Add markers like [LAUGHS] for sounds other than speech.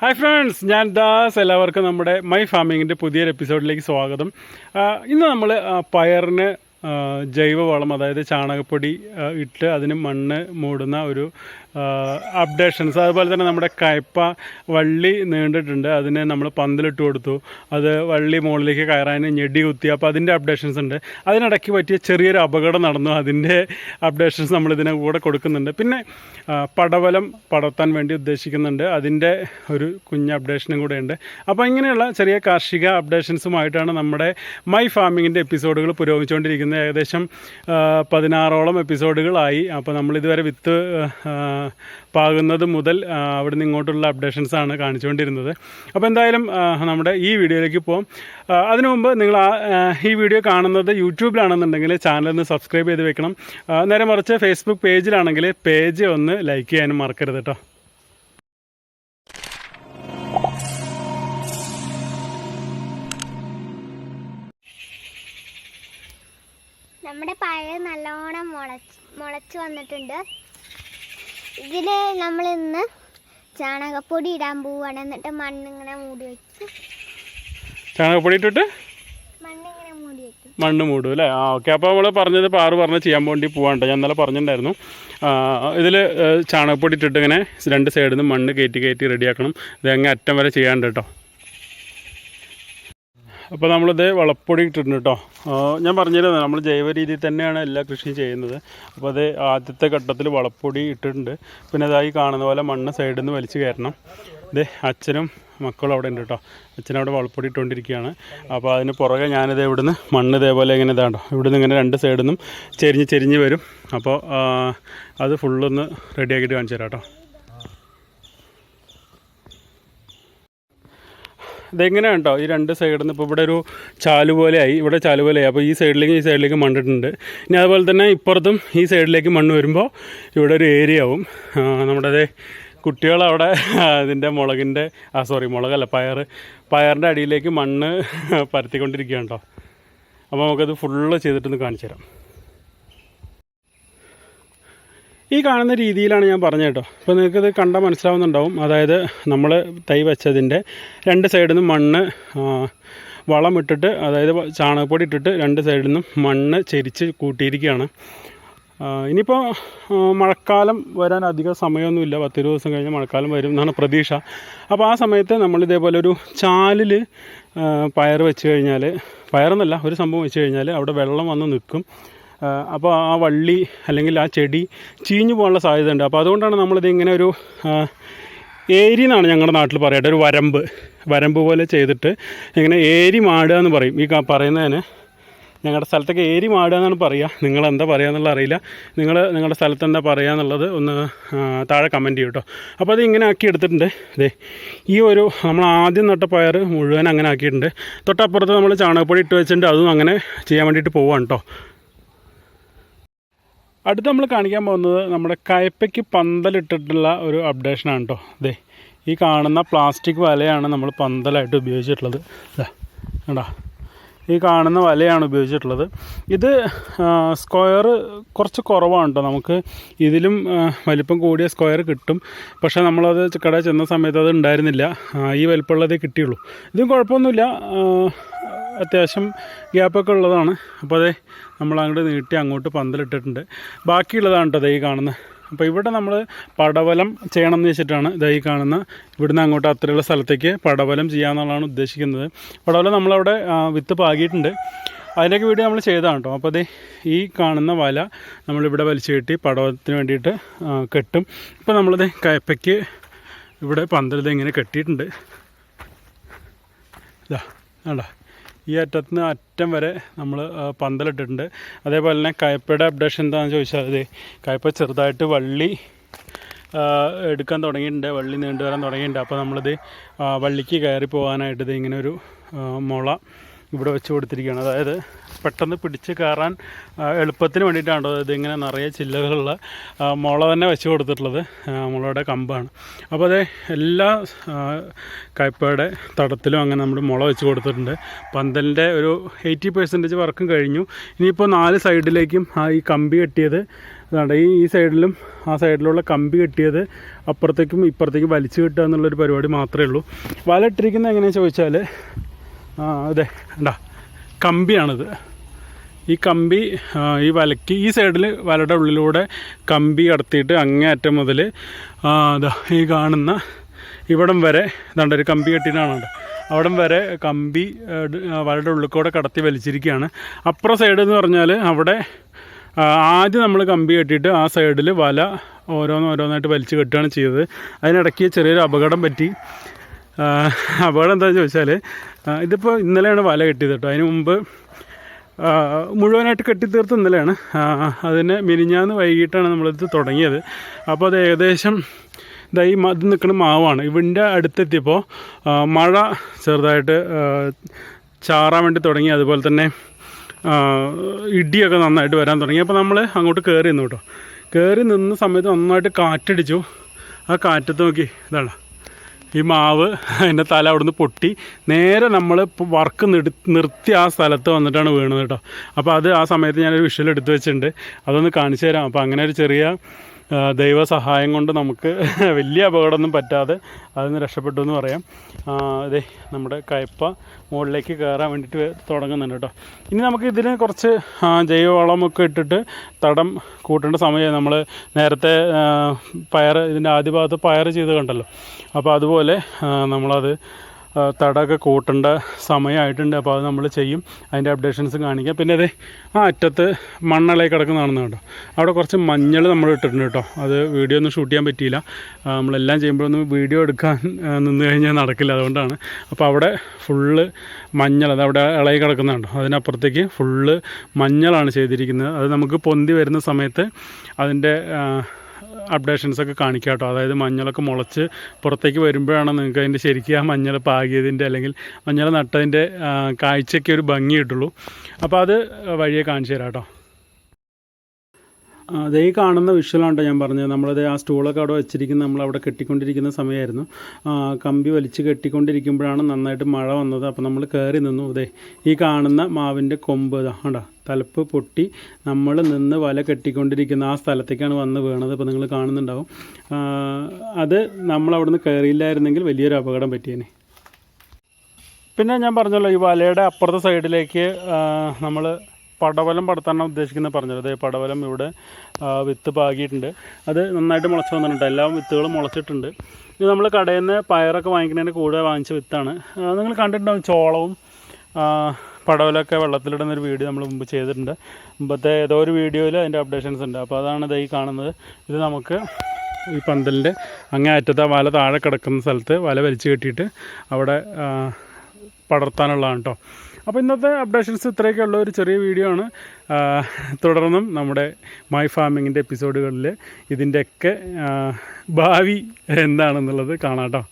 Hi friends ഞാൻ ദാസ്. എല്ലാവർക്കും നമ്മുടെ മൈ ഫാമിങ്ങിന്റെ പുതിയൊരു എപ്പിസോഡിലേക്ക് സ്വാഗതം. ഇന്ന് നമ്മൾ പയറിന് ജൈവവളം അതായത് ചാണകപ്പൊടി ഇട്ട് അതിന് മണ്ണ് മൂടുന്ന ഒരു അപ്ഡേഷൻസ് അതുപോലെ തന്നെ നമ്മുടെ കയ്പ വള്ളി നീണ്ടിട്ടുണ്ട്. അതിനെ നമ്മൾ പന്തലിട്ട് കൊടുത്തു. അത് വള്ളി മുകളിലേക്ക് കയറാൻ ഞെടി കുത്തി. അപ്പോൾ അതിന്റെ അപ്ഡേഷൻസ് ഉണ്ട്. അതിനിടയ്ക്ക് പറ്റിയ ചെറിയൊരു അപകടം നടന്നു. അതിന്റെ അപ്ഡേഷൻസ് നമ്മൾ ഇതിനെ കൂടെ കൊടുക്കുന്നുണ്ട്. പിന്നെ പടവലം പടർത്താൻ വേണ്ടി ഉദ്ദേശിക്കുന്നുണ്ട്. അതിന്റെ ഒരു കുഞ്ഞ് അപ്ഡേഷനും കൂടെ ഉണ്ട് അപ്പോൾ ഇങ്ങനെയുള്ള ചെറിയ കാർഷിക അപ്ഡേഷൻസുമായിട്ടാണ് നമ്മുടെ മൈ ഫാമിങ്ങിന്റെ എപ്പിസോഡുകൾ പുരോഗമിച്ചുകൊണ്ടിരിക്കുന്നത്. ഏകദേശം പതിനാറോളം എപ്പിസോഡുകളായി അപ്പോൾ നമ്മളിതുവരെ വിത്ത് ആ, പാകുന്നത് മുതൽ അവിടെ നിന്ന് ഇങ്ങോട്ടുള്ള ആണ് കാണിച്ചുകൊണ്ടിരുന്നത്. അപ്പോൾ എന്തായാലും നമ്മുടെ ഈ വീഡിയോയിലേക്ക് പോകാം അതിനു മുമ്പ് നിങ്ങൾ ഈ വീഡിയോ കാണുന്നത് യൂട്യൂബിലാണെന്നുണ്ടെങ്കിൽ ചാനൽ ഒന്ന് സബ്സ്ക്രൈബ് ചെയ്ത് വെക്കണം. നേരെ മറിച്ച് ഫേസ്ബുക്ക് പേജിലാണെങ്കിൽ പേജ് ഒന്ന് ലൈക്ക് ചെയ്യാനും മറക്കരുത് കേട്ടോ നമ്മുടെ പഴയ നല്ലോണം മുളച്ച് മുളച്ച് വന്നിട്ടുണ്ട്. ഇതിൽ നമ്മൾ ഇന്ന് ചാണകപ്പൊടി ഇടാൻ പോവുകയാണ് എന്നിട്ട് മണ്ണിങ്ങനെ മൂടി വെക്കും ചാണകപ്പൊടി ഇട്ടിട്ട് മണ്ണ് മൂടും അല്ലേ? ആ ഓക്കെ അപ്പോൾ നമ്മൾ പറഞ്ഞത് പാറു പറഞ്ഞ് ചെയ്യാൻ വേണ്ടി പോകാണ്ട് ഞാൻ ഇന്നലെ പറഞ്ഞിട്ടുണ്ടായിരുന്നു. ഇതിൽ ചാണകപ്പൊടി ഇട്ടിട്ട് ഇങ്ങനെ രണ്ട് സൈഡിൽ നിന്ന് മണ്ണ് കയറ്റി കയറ്റി റെഡിയാക്കണം ഇത് അങ്ങ് അറ്റം വരെ ചെയ്യാണ്ട് കേട്ടോ. അപ്പോൾ നമ്മളിത് വളപ്പൊടി ഇട്ടിട്ടുണ്ട് കേട്ടോ ഞാൻ പറഞ്ഞിരുന്നത് നമ്മൾ ജൈവ രീതിയിൽ തന്നെയാണ് എല്ലാ കൃഷിയും ചെയ്യുന്നത്. അപ്പോൾ അത് ആദ്യത്തെ ഘട്ടത്തിൽ വളപ്പൊടി ഇട്ടിട്ടുണ്ട്. പിന്നെ അതായി കാണുന്ന പോലെ മണ്ണ് സൈഡിൽ നിന്ന് വലിച്ചു കയറണം. ഇത് അച്ഛനും മക്കളും അവിടെ ഉണ്ട് കേട്ടോ അച്ഛനവിടെ വളപ്പൊടി ഇട്ടുകൊണ്ടിരിക്കുകയാണ്. അപ്പോൾ അതിന് പുറകെ ഞാനിത് ഇവിടുന്ന് മണ്ണ് ഇതേപോലെ ഇങ്ങനെ ഇതാണ്ടോ ഇവിടുന്ന് ഇങ്ങനെ രണ്ട് സൈഡിൽ നിന്നും ചെരിഞ്ഞ് ചെരിഞ്ഞ് വരും. അപ്പോൾ അത് ഫുള്ളൊന്ന് റെഡിയാക്കിയിട്ട് കാണിച്ചു തരാം കേട്ടോ ഇതെങ്ങനെയാണ് കേട്ടോ ഈ രണ്ട് സൈഡിൽ നിന്ന് ഇപ്പോൾ ഇവിടെ ഒരു ചാൽ പോലെയായി. ഇവിടെ ചാൽ പോലെയായി. അപ്പോൾ ഈ സൈഡിലേക്ക് ഈ സൈഡിലേക്ക് മണ്ണിട്ടുണ്ട്. ഇനി അതുപോലെ തന്നെ ഇപ്പുറത്തും ഈ സൈഡിലേക്ക് മണ്ണ് വരുമ്പോൾ ഇവിടെ ഒരു ഏരിയ ആവും. നമ്മുടെ അതേ കുട്ടികളവിടെ അതിന്റെ മുളകിന്റെ ആ സോറി മുളകല്ല പയർ പയറിന്റെ അടിയിലേക്ക് മണ്ണ് [LAUGHS] പരത്തിക്കൊണ്ടിരിക്കുകയാണ് കേട്ടോ അപ്പോൾ നമുക്കത് ഫുള്ള് ചെയ്തിട്ടൊന്ന് കാണിച്ചു തരാം ഈ കാണുന്ന രീതിയിലാണ് ഞാൻ പറഞ്ഞത് കേട്ടോ. അപ്പോൾ നിങ്ങൾക്കിത് കണ്ടാൽ മനസ്സിലാവുന്നുണ്ടാവും. അതായത് നമ്മൾ തൈ വെച്ചതിന്റെ രണ്ട് സൈഡിൽ നിന്നും മണ്ണ് വളം ഇട്ടിട്ട് അതായത് ചാണകപ്പൊടി ഇട്ടിട്ട് രണ്ട് സൈഡിൽ നിന്നും മണ്ണ് ചെരിച്ച് കൂട്ടിയിരിക്കുകയാണ്. ഇനിയിപ്പോൾ മഴക്കാലം വരാൻ അധികം സമയമൊന്നുമില്ല. പത്തിരുപത് ദിവസം കഴിഞ്ഞ് മഴക്കാലം വരും എന്നാണ് പ്രതീക്ഷ. അപ്പോൾ ആ സമയത്ത് നമ്മൾ ഇതേപോലെ ഒരു ചാലിൽ പയർ വെച്ച് കഴിഞ്ഞാൽ പയറെന്നല്ല ഒരു സംഭവം വെച്ച് കഴിഞ്ഞാൽ അവിടെ വെള്ളം വന്ന് നിൽക്കും. അപ്പോൾ ആ വള്ളി അല്ലെങ്കിൽ ആ ചെടി ചീഞ്ഞു പോകാനുള്ള സാധ്യത ഉണ്ട് അപ്പോൾ അതുകൊണ്ടാണ് നമ്മളിത് ഇങ്ങനെ ഒരു ഏരി എന്നാണ് ഞങ്ങളുടെ നാട്ടിൽ പറയട്ടെ ഒരു വരമ്പ്. വരമ്പ് പോലെ ചെയ്തിട്ട് ഇങ്ങനെ ഏരി മാടുക എന്ന് പറയും. ഈ പറയുന്നതിന് ഞങ്ങളുടെ സ്ഥലത്തൊക്കെ ഏരി മാടുക എന്നാണ് പറയുക. നിങ്ങൾ എന്താ പറയുക എന്നുള്ളത് അറിയില്ല. നിങ്ങൾ നിങ്ങളുടെ സ്ഥലത്ത് എന്താ പറയുക എന്നുള്ളത് ഒന്ന് താഴെ കമന്റ് ചെയ്യും കേട്ടോ അപ്പോൾ അത് ഇങ്ങനെ ആക്കി എടുത്തിട്ടുണ്ട്. അതെ ഈ ഒരു നമ്മൾ ആദ്യം നട്ട പയർ മുഴുവൻ അങ്ങനെ ആക്കിയിട്ടുണ്ട്. തൊട്ടപ്പുറത്ത് നമ്മൾ ചാണകപ്പൊടി ഇട്ട് വെച്ചിട്ടുണ്ട്. അതും അങ്ങനെ ചെയ്യാൻ വേണ്ടിയിട്ട് പോവാണ് കേട്ടോ അടുത്ത് നമ്മൾ കാണിക്കാൻ പോകുന്നത് നമ്മുടെ കയപ്പയ്ക്ക് പന്തലിട്ടിട്ടുള്ള ഒരു അപ്ഡേഷനാണ് കേട്ടോ അതെ ഈ കാണുന്ന പ്ലാസ്റ്റിക് വലയാണ് നമ്മൾ പന്തലായിട്ട് ഉപയോഗിച്ചിട്ടുള്ളത്. കണ്ടോ? ഈ കാണുന്ന വലയാണ് ഉപയോഗിച്ചിട്ടുള്ളത്. ഇത് സ്ക്വയർ കുറച്ച് കുറവാണ് കേട്ടോ നമുക്ക് ഇതിലും വലിപ്പം കൂടിയ സ്ക്വയർ കിട്ടും. പക്ഷേ നമ്മളത് കടയിൽ ചെന്ന സമയത്ത് അത് ഉണ്ടായിരുന്നില്ല. ഈ വലിപ്പമുള്ളതേ കിട്ടിയുള്ളൂ. ഇതും കുഴപ്പമൊന്നുമില്ല. അത്യാവശ്യം ഗ്യാപ്പൊക്കെ ഉള്ളതാണ്. അപ്പോൾ അതെ നമ്മൾ അങ്ങോട്ട് നീട്ടി അങ്ങോട്ട് പന്തലിട്ടിട്ടുണ്ട്. ബാക്കിയുള്ളതാണ് കേട്ടോ ദൈ കാണുന്നത് അപ്പോൾ ഇവിടെ നമ്മൾ പടവലം ചെയ്യണം എന്ന് വെച്ചിട്ടാണ് ദൈ കാണുന്ന. ഇവിടുന്ന് അങ്ങോട്ട് അത്രയുള്ള സ്ഥലത്തേക്ക് പടവലം ചെയ്യാമെന്നുള്ളതാണ് ഉദ്ദേശിക്കുന്നത്. പടവലം നമ്മളവിടെ വിത്ത് പാകിയിട്ടുണ്ട്. അതിന്റെയൊക്കെ വീഡിയോ നമ്മൾ ചെയ്തതാണ് കേട്ടോ അപ്പോൾ അതേ ഈ കാണുന്ന വല നമ്മളിവിടെ വലിച്ചു കെട്ടി പടവലത്തിന് വേണ്ടിയിട്ട് കെട്ടും. ഇപ്പോൾ നമ്മളത് കയപ്പയ്ക്ക് ഇവിടെ പന്തലിത് ഇങ്ങനെ കെട്ടിയിട്ടുണ്ട്. ഇതാ വേണ്ട ഈ അറ്റത്ത് നിന്ന് അറ്റം വരെ നമ്മൾ പന്തലിട്ടിട്ടുണ്ട്. അതേപോലെ തന്നെ കയ്പയുടെ അപ്ഡേഷൻ എന്താണെന്ന് ചോദിച്ചാൽ അതെ കയ്പ ചെറുതായിട്ട് വള്ളി എടുക്കാൻ തുടങ്ങിയിട്ടുണ്ട്. വള്ളി നീണ്ടു വരാൻ തുടങ്ങിയിട്ടുണ്ട്. അപ്പോൾ നമ്മളിത് വള്ളിക്ക് കയറി പോകാനായിട്ട് ഇത് ഇങ്ങനെ ഒരു മുള ഇവിടെ വെച്ച് കൊടുത്തിരിക്കുകയാണ്. അതായത് പെട്ടെന്ന് പിടിച്ച് കയറാൻ എളുപ്പത്തിന് വേണ്ടിയിട്ടാണ് കേട്ടോ ഇത് ഇങ്ങനെ നിറയെ ചില്ലകളുള്ള മുള തന്നെ വെച്ച് കൊടുത്തിട്ടുള്ളത് മുളയുടെ കമ്പാണ്. അപ്പോൾ അത് എല്ലാ കയ്പയുടെ തടത്തിലും അങ്ങനെ നമ്മൾ മുള വെച്ച് കൊടുത്തിട്ടുണ്ട്. പന്തലിന്റെ ഒരു എയ്റ്റി പെർസെന്റേജ് വർക്കും കഴിഞ്ഞു. ഇനിയിപ്പോൾ നാല് സൈഡിലേക്കും ഈ കമ്പി കെട്ടിയത് അതാണ് ഈ ഈ സൈഡിലും ആ സൈഡിലുള്ള കമ്പി കെട്ടിയത് അപ്പുറത്തേക്കും ഇപ്പുറത്തേക്കും വലിച്ചു കെട്ടുക എന്നുള്ളൊരു പരിപാടി മാത്രമേ ഉള്ളൂ. വല ഇട്ടിരിക്കുന്നത് എങ്ങനെയാണെന്ന് ചോദിച്ചാൽ അതെ ഉണ്ടാ കമ്പിയാണിത്. ഈ കമ്പി ഈ വലയ്ക്ക് ഈ സൈഡിൽ വലയുടെ ഉള്ളിലൂടെ കമ്പി കടത്തിയിട്ട് അങ്ങേ അറ്റം മുതൽ ഈ കാണുന്ന ഇവിടം വരെ ഇതാണ്ട് ഒരു കമ്പി കെട്ടിയിട്ടാണ് അവിടം വരെ കമ്പി വലയുടെ ഉള്ളിൽ കൂടെ കടത്തി വലിച്ചിരിക്കുകയാണ്. അപ്പുറം സൈഡ് എന്ന് പറഞ്ഞാൽ അവിടെ ആദ്യം നമ്മൾ കമ്പി കെട്ടിയിട്ട് ആ സൈഡിൽ വല ഓരോന്ന് ഓരോന്നായിട്ട് വലിച്ചു കെട്ടുകയാണ് ചെയ്തത്. അതിനിടയ്ക്ക് ചെറിയൊരു അപകടം പറ്റി. അപകടം എന്താണെന്ന് ചോദിച്ചാൽ ഇതിപ്പോൾ ഇന്നലെയാണ് വല കെട്ടിയത് കേട്ടോ. അതിന് മുമ്പ് മുഴുവനായിട്ട് കെട്ടിത്തീർത്ത് ഇന്നലെയാണ്. അതിന് മിനിഞ്ഞാന്ന് വൈകിട്ടാണ് നമ്മളിത് തുടങ്ങിയത്. അപ്പോൾ അത് ഏകദേശം ഇതായി ഇത് നിൽക്കുന്ന മാവാണ്. ഇവിന്റെ അടുത്തെത്തിയപ്പോൾ മഴ ചെറുതായിട്ട് ചാറാൻ വേണ്ടി തുടങ്ങി. അതുപോലെ തന്നെ ഇടിയൊക്കെ നന്നായിട്ട് വരാൻ തുടങ്ങി. അപ്പോൾ നമ്മൾ അങ്ങോട്ട് കയറി നിന്നു കേട്ടോ. കയറി നിന്ന സമയത്ത് നന്നായിട്ട് കാറ്റടിച്ചു. ആ കാറ്റത്ത് നോക്കി ഇതാണ്? ഈ മാവ് അതിന്റെ തല അവിടുന്ന് പൊട്ടി. നേരെ നമ്മൾ വർക്ക് നിടു നിർത്തി ആ സ്ഥലത്ത് വന്നിട്ടാണ് വീണത് കേട്ടോ. അപ്പോൾ അത് ആ സമയത്ത് ഞാനൊരു വിഷ്വൽ എടുത്ത് വെച്ചിട്ടുണ്ട്. അതൊന്ന് കാണിച്ചു തരാം. അപ്പോൾ അങ്ങനെ ഒരു ചെറിയ ആ, ദൈവ സഹായം കൊണ്ട് നമുക്ക് [LAUGHS] വലിയ അപകടമൊന്നും പറ്റാതെ അതിൽ നിന്ന് രക്ഷപ്പെട്ടു എന്ന് പറയാം. അതെ നമ്മുടെ കയ്പ മുകളിലേക്ക് കയറാൻ വേണ്ടിയിട്ട് തുടങ്ങുന്നുണ്ട് കേട്ടോ. ഇനി നമുക്ക് ഇതിന് കുറച്ച് ജൈവവളമൊക്കെ ഇട്ടിട്ട് തടം കൂട്ടേണ്ട സമയം നമ്മൾ നേരത്തെ പയർ ഇതിന്റെ ആദ്യ ഭാഗത്ത് പയർ ചെയ്ത് കണ്ടല്ലോ. അപ്പോൾ അതുപോലെ നമ്മളത് തടമൊക്കെ കൂട്ടേണ്ട സമയമായിട്ടുണ്ട്. അപ്പോൾ അത് നമ്മൾ ചെയ്യും. അതിന്റെ അപ്ഡേഷൻസ് കാണിക്കാം. പിന്നെ അതെ ആ അറ്റത്ത് മണ്ണളയിൽ കിടക്കുന്നതാണെന്ന് കേട്ടോ അവിടെ കുറച്ച് മഞ്ഞൾ നമ്മൾ ഇട്ടിട്ടുണ്ട് കേട്ടോ. അത് വീഡിയോ ഒന്നും ഷൂട്ട് ചെയ്യാൻ പറ്റിയില്ല. നമ്മളെല്ലാം ചെയ്യുമ്പോഴൊന്നും വീഡിയോ എടുക്കാൻ നിന്ന് കഴിഞ്ഞാൽ നടക്കില്ല. അതുകൊണ്ടാണ്. അപ്പോൾ അവിടെ ഫുള്ള് മഞ്ഞൾ അത് അവിടെ ഇളകി കിടക്കുന്നതാണ് അതിനപ്പുറത്തേക്ക് ഫുള്ള് മഞ്ഞളാണ് ചെയ്തിരിക്കുന്നത്. അത് നമുക്ക് പൊന്തി വരുന്ന സമയത്ത് അതിന്റെ ആ, അപ്ഡേഷൻസ് ഒക്കെ കാണിക്കാം കേട്ടോ. അതായത് മഞ്ഞളൊക്കെ മുളച്ച് പുറത്തേക്ക് വരുമ്പോഴാണ് നിങ്ങൾക്ക് അതിന്റെ ശരിക്കും ആ മഞ്ഞൾ പാകിയതിന്റെ അല്ലെങ്കിൽ മഞ്ഞൾ നട്ടതിന്റെ കാഴ്ചയ്ക്ക് ഒരു ഭംഗി കിട്ടുള്ളൂ. അപ്പോൾ അത് വഴിയെ കാണിച്ചു തരാം കേട്ടോ. അതേ കാണുന്ന വിഷ്വലാണ് ഞാൻ പറഞ്ഞത്. നമ്മളത് ആ സ്റ്റൂളൊക്കെ അവിടെ വെച്ചിരിക്കുന്ന നമ്മൾ അവിടെ കെട്ടിക്കൊണ്ടിരിക്കുന്ന സമയമായിരുന്നു. കമ്പി വലിച്ച് കെട്ടിക്കൊണ്ടിരിക്കുമ്പോഴാണ് നന്നായിട്ട് മഴ വന്നത്. അപ്പോൾ നമ്മൾ കയറി നിന്നു. അതെ ഈ കാണുന്ന മാവിന്റെ കൊമ്പ് ഇതാ കണ്ടോ? തലപ്പ് പൊട്ടി നമ്മൾ നിന്ന് വല കെട്ടിക്കൊണ്ടിരിക്കുന്ന ആ സ്ഥലത്തേക്കാണ് വന്ന് വീണത്. ഇപ്പോൾ നിങ്ങൾ കാണുന്നുണ്ടാവും. അത് നമ്മൾ അവിടുന്ന് കയറിയില്ലായിരുന്നെങ്കിൽ വലിയൊരു അപകടം പറ്റിയേനെ. പിന്നെ ഞാൻ പറഞ്ഞല്ലോ ഈ വലയുടെ അപ്പുറത്തെ സൈഡിലേക്ക് നമ്മൾ പടവലം പടത്താനാണ് ഉദ്ദേശിക്കുന്നത് പറഞ്ഞത്. അതേ പടവലം ഇവിടെ വിത്ത് പാകിയിട്ടുണ്ട്. അത് നന്നായിട്ട് മുളച്ച് വന്നിട്ടുണ്ട്. എല്ലാ വിത്തുകളും മുളച്ചിട്ടുണ്ട്. ഇത് നമ്മൾ കടയിൽ നിന്ന് പയറൊക്കെ വാങ്ങിക്കുന്നതിന് കൂടെ വാങ്ങിച്ച വിത്താണ്. നിങ്ങൾ കണ്ടിട്ടുണ്ടാവും ചോളവും പടവലൊക്കെ വെള്ളത്തിലിടുന്നൊരു വീഡിയോ നമ്മൾ മുമ്പ് ചെയ്തിട്ടുണ്ട്. മുമ്പത്തെ ഏതോ ഒരു വീഡിയോയിൽ അതിന്റെ അപ്ഡേഷൻസ് ഉണ്ട്. അപ്പോൾ അതാണ് ഇതായി കാണുന്നത്. ഇത് നമുക്ക് ഈ പന്തലിന്റെ അങ്ങേ അറ്റത്തെ വല താഴെ കിടക്കുന്ന സ്ഥലത്ത് വല വലിച്ചു കെട്ടിയിട്ട് അവിടെ പടർത്താനുള്ളതാണ് കേട്ടോ അപ്പോൾ ഇന്നത്തെ അപ്ഡേഷൻസ് ഇത്രയൊക്കെ ഉള്ള ഒരു ചെറിയ വീഡിയോ ആണ്. തുടർന്നും നമ്മുടെ മൈ ഫാമിങ്ങിന്റെ എപ്പിസോഡുകളിൽ ഇതിന്റെയൊക്കെ ഭാവി എന്താണെന്നുള്ളത് കാണാം കേട്ടോ.